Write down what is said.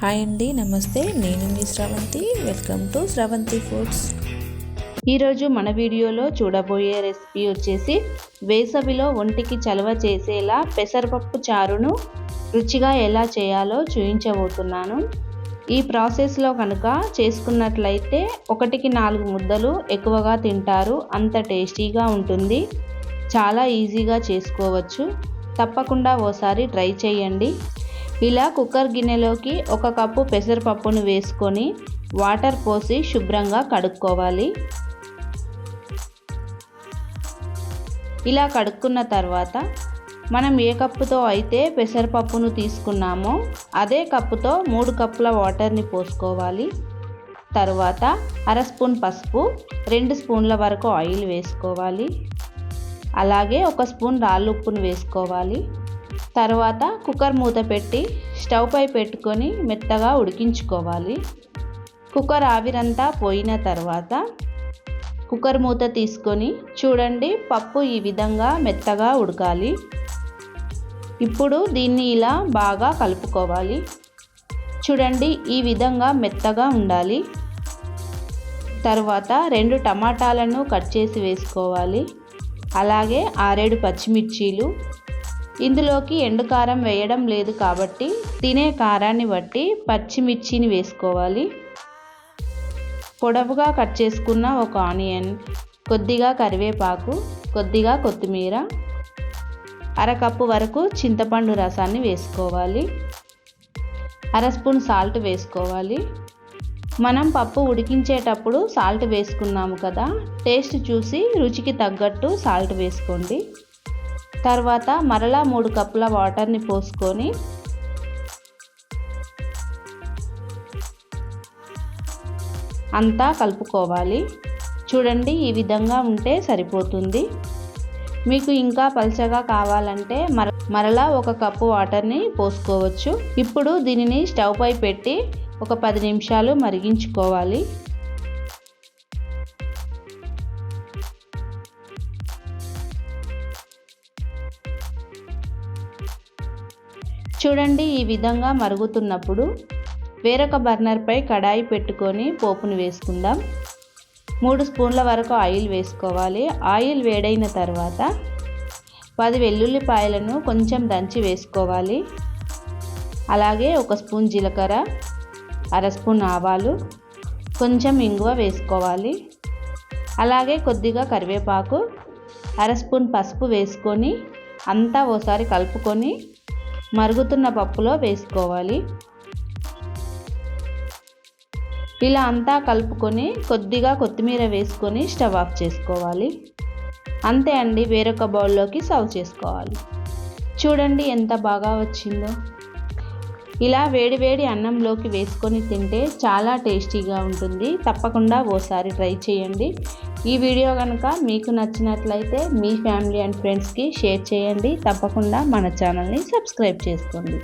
Hi అండి నమస్తే. నేను మీ Shravanthi. Welcome to Shravanthi foods ఈరోజు మన వీడియోలో చూడబోయే రెసిపీ వచ్చేసి వేసవిలో ఒంటికి చలవ చేసేలా పెసరపప్పు చారును రుచిగా ఎలా చేయాలో చూపించబోతున్నాను ఈ ప్రాసెస్లో కనుక చేసుకున్నట్లయితే ఒకటికి నాలుగు ముద్దలు ఎక్కువగా తింటారు. అంత టేస్టీగా ఉంటుంది. చాలా ఈజీగా చేసుకోవచ్చు. తప్పకుండా ఓసారి ట్రై చేయండి. ఇలా కుక్కర్ గిన్నెలోకి ఒక కప్పు పెసరపప్పును వేసుకొని వాటర్ పోసి శుభ్రంగా కడుక్కోవాలి. ఇలా కడుక్కున్న తర్వాత మనం ఏ కప్పుతో అయితే పెసరపప్పును తీసుకున్నామో అదే కప్పుతో మూడు కప్పుల వాటర్ని పోసుకోవాలి. తర్వాత అర స్పూన్ పసుపు రెండు స్పూన్ల వరకు ఆయిల్ వేసుకోవాలి. అలాగే ఒక స్పూన్ రాళ్ళు ఉప్పును వేసుకోవాలి. తర్వాత కుక్కర్ మూత పెట్టి స్టవ్ పై పెట్టుకొని మెత్తగా ఉడికించుకోవాలి. కుక్కర్ ఆవిరంతా పోయిన తర్వాత కుక్కర్ మూత తీసుకొని చూడండి పప్పు ఈ విధంగా మెత్తగా ఉడకాలి. ఇప్పుడు దీన్ని ఇలా బాగా కలుపుకోవాలి. చూడండి ఈ విధంగా మెత్తగా ఉండాలి. తర్వాత రెండు టమాటాలను కట్ చేసి వేసుకోవాలి. అలాగే ఆరేడు పచ్చిమిర్చీలు ఇందులోకి ఎండు కారం వేయడం లేదు కాబట్టి తినే కారాన్ని బట్టి పచ్చిమిర్చిని వేసుకోవాలి. పొడవుగా కట్ చేసుకున్న ఒక ఆనియన్ కొద్దిగా కరివేపాకు కొద్దిగా కొత్తిమీర అరకప్పు వరకు చింతపండు రసాన్ని వేసుకోవాలి. అర స్పూన్ సాల్ట్ వేసుకోవాలి. మనం పప్పు ఉడికించేటప్పుడు సాల్ట్ వేసుకున్నాము కదా టేస్ట్ చూసి రుచికి తగ్గట్టు సాల్ట్ వేసుకోండి. తర్వాత మరలా మూడు కప్పుల వాటర్ని పోసుకొని అంతా కలుపుకోవాలి. చూడండి ఈ విధంగా ఉంటే సరిపోతుంది. మీకు ఇంకా పల్చగా కావాలంటే మర మరలా ఒక కప్పు వాటర్ని పోసుకోవచ్చు. ఇప్పుడు దీనిని స్టవ్ పై పెట్టి ఒక పది నిమిషాలు మరిగించుకోవాలి. చూడండి ఈ విధంగా మరుగుతున్నప్పుడు వేరొక బర్నర్పై కడాయి పెట్టుకొని పోపును వేసుకుందాం. మూడు స్పూన్ల వరకు ఆయిల్ వేసుకోవాలి. ఆయిల్ వేడైన తర్వాత పది వెల్లుల్లిపాయలను కొంచెం దంచి వేసుకోవాలి. అలాగే ఒక స్పూన్ జీలకర్ర అర స్పూన్ ఆవాలు కొంచెం ఇంగువ వేసుకోవాలి. అలాగే కొద్దిగా కరివేపాకు అర స్పూన్ పసుపు వేసుకొని అంతా ఓసారి కలుపుకొని మరుగుతున్న పప్పులో వేసుకోవాలి. ఇలా అంతా కలుపుకొని కొద్దిగా కొత్తిమీర వేసుకొని స్టవ్ ఆఫ్ చేసుకోవాలి. అంతే అండి వేరొక బౌల్లోకి సర్వ్ చేసుకోవాలి. చూడండి ఎంత బాగా వచ్చిందో. ఇలా వేడివేడి అన్నంలోకి వేసుకొని తింటే చాలా టేస్టీగా ఉంటుంది. తప్పకుండా ఓసారి ట్రై చేయండి. ఈ వీడియో కనుక మీకు నచ్చినట్లయితే మీ ఫ్యామిలీ అండ్ ఫ్రెండ్స్కి షేర్ చేయండి. తప్పకుండా మన ఛానల్ని సబ్స్క్రైబ్ చేసుకోండి.